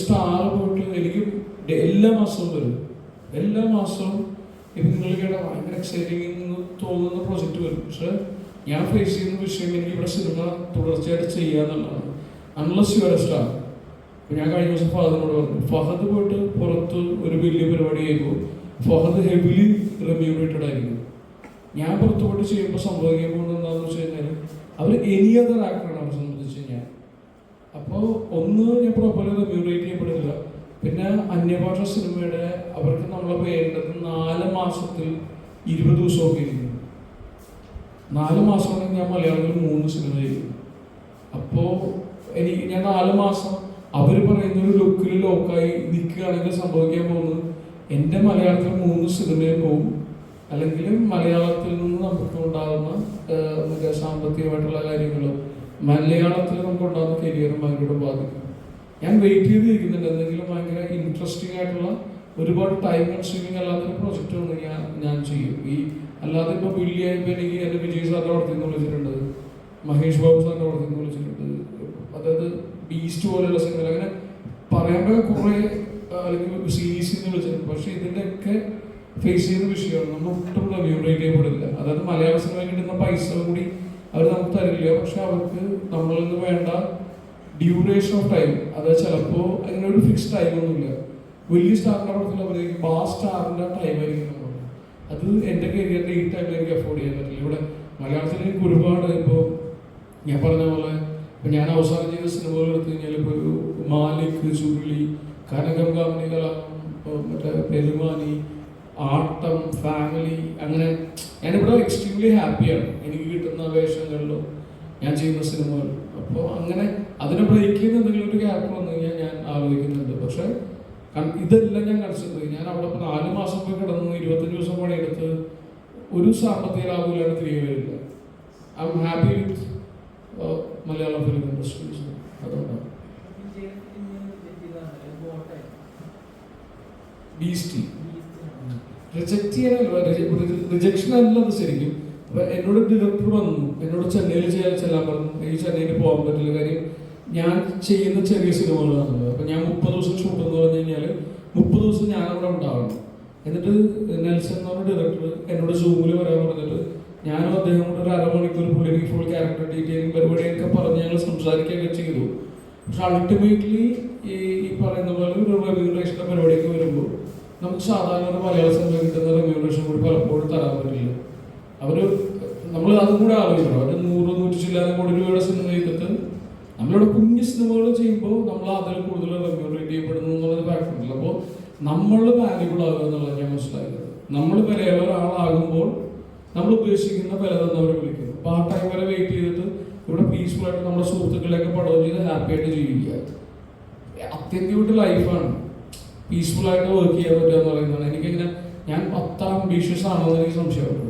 Star പോയിട്ട് എനിക്ക് എല്ലാ മാസവും വരും. എല്ലാ മാസവും ഇപ്പം നിങ്ങൾ കേട്ടാൽ ഭയങ്കര എക്സൈറ്റിംഗ് എന്ന് തോന്നുന്ന പ്രൊജക്റ്റ് വരും. പക്ഷെ ഞാൻ ഫേസ് ചെയ്യുന്ന വിഷയം എനിക്ക് ഇവിടെ സിനിമ തുടർച്ചയായിട്ട് ചെയ്യാന്നുള്ളതാണ്. അൺലസ് യു ആർ സ്റ്റാർ ഞാൻ കഴിഞ്ഞ ദിവസം ഫഹദിനോട് പറഞ്ഞു ഫഹദ് പോയിട്ട് പുറത്ത് ഒരു വലിയ പരിപാടി ചെയ്യുമ്പോൾ ഫഹദ് ഹെവിലി റെമ്യൂണേറ്റഡ് ആയിരിക്കും. ഞാൻ പുറത്ത് പോയിട്ട് ചെയ്യുമ്പോൾ സംഭവിക്കാൻ പോകുന്നത് എന്താണെന്ന് വെച്ച് കഴിഞ്ഞാൽ അവർ എനി അതർ ആക്ടറാണ് അപ്പോൾ ഒന്ന് ഞാൻ പ്രോപ്പർലി റെമ്യൂണേറ്റ് ചെയ്യപ്പെടുന്നില്ല. പിന്നെ അന്യഭാഷ സിനിമയുടെ അവർക്ക് നമ്മളെ വേണ്ടത് നാല് മാസത്തിൽ ഇരുപത് ദിവസമൊക്കെ ഇരിക്കുന്നു നാല് മാസമാണെങ്കിൽ ഞാൻ മലയാളത്തിൽ മൂന്ന് സിനിമ ചെയ്യും. അപ്പോൾ എനിക്ക് ഞാൻ നാല് മാസം അവർ പറയുന്ന ഒരു ലുക്കിൽ ലോക്കായി നിൽക്കുകയാണെങ്കിൽ സംഭവിക്കാൻ പോകുന്നത് എന്റെ മലയാളത്തിൽ മൂന്ന് സിനിമയും പോകും അല്ലെങ്കിൽ മലയാളത്തിൽ നിന്ന് നമുക്ക് ഉണ്ടാകുന്ന സാമ്പത്തികമായിട്ടുള്ള കാര്യങ്ങളും. മലയാളത്തിൽ നമുക്ക് ഉണ്ടാകുന്ന കരിയറും ഭയങ്കര ബാധിക്കും. ഞാൻ വെയിറ്റ് ചെയ്തിരിക്കുന്നുണ്ട്. എന്തെങ്കിലും ഭയങ്കര ഇൻട്രസ്റ്റിംഗ് ആയിട്ടുള്ള ഒരുപാട് ടൈം കൺസ്യൂമിങ് അല്ലാത്തൊരു പ്രൊജക്റ്റ് ഒന്ന് ഞാൻ ഞാൻ ചെയ്യും. ഈ അല്ലാതെ ഇപ്പോൾ ബില്ലിയായപ്പോൾ എനിക്ക് എന്റെ വിജയ് സാറിന്റെ നിന്ന് വിളിച്ചിട്ടുണ്ട്. മഹേഷ് ബാബു സാറിന്റെ നിന്ന് വിളിച്ചിട്ടുണ്ട്. അതായത് ബീസ്റ്റ് പോലെയുള്ള സിനിമ അങ്ങനെ പറയുമ്പോൾ കുറേ അല്ലെങ്കിൽ സീരീസിൽ എന്ന് വിളിച്ചിട്ടുണ്ട്. പക്ഷേ ഇതിന്റെയൊക്കെ ഫേസ് ചെയ്യുന്ന വിഷയമാണ്. നമ്മൾ ഒട്ടും റെമ്യൂണറേറ്റ് ചെയ്യപ്പെടില്ല. അതായത് മലയാള സിനിമ കിട്ടുന്ന പൈസ കൂടി അവർ നമുക്ക് തരില്ല. പക്ഷെ അവർക്ക് നമ്മളിൽ നിന്ന് വേണ്ട ഡ്യൂറേഷൻ ഓഫ് ടൈം അത് ചിലപ്പോൾ അങ്ങനെ ഒരു ഫിക്സ് ടൈം ഒന്നുമില്ല. വലിയ സ്റ്റാറിന്റെ പടത്തിൽ അവരേക്കും ആ സ്റ്റാറിന്റെ ടൈം ആയിരിക്കും നമ്മൾ അത് എന്റെ കരിയറിന്റെ ഈ ടൈമിൽ എനിക്ക് അഫോർഡ് ചെയ്യാൻ പറ്റില്ല. ഇവിടെ മലയാളത്തിൽ എനിക്ക് ഒരുപാട് ഇപ്പോൾ ഞാൻ പറഞ്ഞ പോലെ ഇപ്പം ഞാൻ അവസാനം ചെയ്ത സിനിമകൾ എടുത്തു കഴിഞ്ഞാൽ ഇപ്പോൾ ഒരു മാലിക് ചുരുളി കനകം ഇപ്പൊ മറ്റേ പെരുമാനി ആട്ടം ഫാമിലി അങ്ങനെ ഞാനിവിടെ എക്സ്ട്രീംലി ഹാപ്പിയാണ് എനിക്ക് കിട്ടുന്ന വേഷങ്ങളിലും ഞാൻ ചെയ്യുന്ന സിനിമകൾ അപ്പോൾ അങ്ങനെ അതിനെ ബ്രേക്ക് ചെയ്യുന്ന എന്തെങ്കിലും ഒരു ഗ്യാപ്പ് വന്നു കഴിഞ്ഞാൽ ഞാൻ ആലോചിക്കുന്നുണ്ട്. പക്ഷേ ഇതെല്ലാം ഞാൻ കൺസിഡർ ഞാൻ അവിടെ ഇപ്പോൾ നാല് മാസം പോയി കിടന്നു ഇരുപത്തഞ്ച് ദിവസം പണിയെടുത്ത് ഒരു സാമ്പത്തിക ലാഭമില്ലാതെ തിരികെ വരില്ല. I am happy with Malayalam film industries അതുകൊണ്ടാണ്. ബീസ്റ്റി റിജക്ട് ചെയ്യാനല്ല റിജക്ഷൻ അല്ല ശരിക്കും. അപ്പൊ എന്നോട് ഡയറക്ടർ വന്നു. എന്നോട് ചെന്നൈയിൽ ചെയ്യാൻ ചെല്ലാൻ പറഞ്ഞു. ഈ ചെന്നൈയിൽ പോകാൻ പറ്റില്ല കാര്യം ഞാൻ ചെയ്യുന്ന ചെറിയ സിനിമകളാണ് അപ്പൊ ഞാൻ മുപ്പത് ദിവസം ഷൂട്ട് എന്ന് പറഞ്ഞു കഴിഞ്ഞാൽ മുപ്പത് ദിവസം ഞാൻ അവിടെ ഉണ്ടാവണം എന്നിട്ട് നെൽസൺ എന്ന് പറഞ്ഞ ഡയറക്ടർ എന്നോട് സൂമിൽ വരാൻ പറഞ്ഞിട്ട് ഞാനും അദ്ദേഹം കൂടെ ഒരു അരമണിക്കൂർ പുള്ളി ഫുൾ ക്യാരക്ടർ ഡീറ്റെയിലിംഗ് പരിപാടിയൊക്കെ പറഞ്ഞ് ഞങ്ങൾ സംസാരിക്കുകയൊക്കെ ചെയ്തു. പക്ഷെ അൾട്ടിമേറ്റ്ലി ഈ പറയുന്ന പോലെ ഒരു വരുമ്പോൾ നമുക്ക് സാധാരണ മലയാള സിനിമ കിട്ടുന്ന റെമ്യൂണേഷൻ കൂടി പലപ്പോഴും തരാൻ പറ്റില്ല. അവർ നമ്മൾ അതും കൂടെ ആലോചിക്കണം. അവർ നൂറ് നൂറ്റി ചില്ലാനും കോടി രൂപയുടെ സിനിമ ചെയ്തിട്ട് നമ്മളിവിടെ കുഞ്ഞു സിനിമകൾ ചെയ്യുമ്പോൾ നമ്മൾ അതിൽ കൂടുതൽ റെമ്യൂണേറ്റ് ചെയ്യപ്പെടുന്നു എന്നുള്ളത് ഫാക്ടറില്ല അപ്പോൾ നമ്മൾ വാല്യുബിൾ ആകുക എന്നുള്ളത് ഞാൻ മനസ്സിലായത് നമ്മൾ വിലയുള്ള ഒരാളാകുമ്പോൾ നമ്മൾ ഉദ്ദേശിക്കുന്ന വില തന്നവരെ വിളിക്കുന്നു. അപ്പോൾ ആ ടൈം വരെ വെയിറ്റ് ചെയ്തിട്ട് ഇവിടെ പീസ്ഫുൾ ആയിട്ട് നമ്മുടെ സുഹൃത്തുക്കളെയൊക്കെ പടവും ചെയ്ത് ഹാപ്പി ആയിട്ട് ജീവിക്കുക. അത്യന്തികമായിട്ട് ലൈഫാണ് പീസ്ഫുൾ ആയിട്ട് വർക്ക് ചെയ്യാൻ പറ്റുക എന്ന് പറയുന്നതാണ് എനിക്കിങ്ങനെ ഞാൻ പത്താം ബിഷ്യസ് ആണോ എന്ന് എനിക്ക് സംശയമുണ്ട്.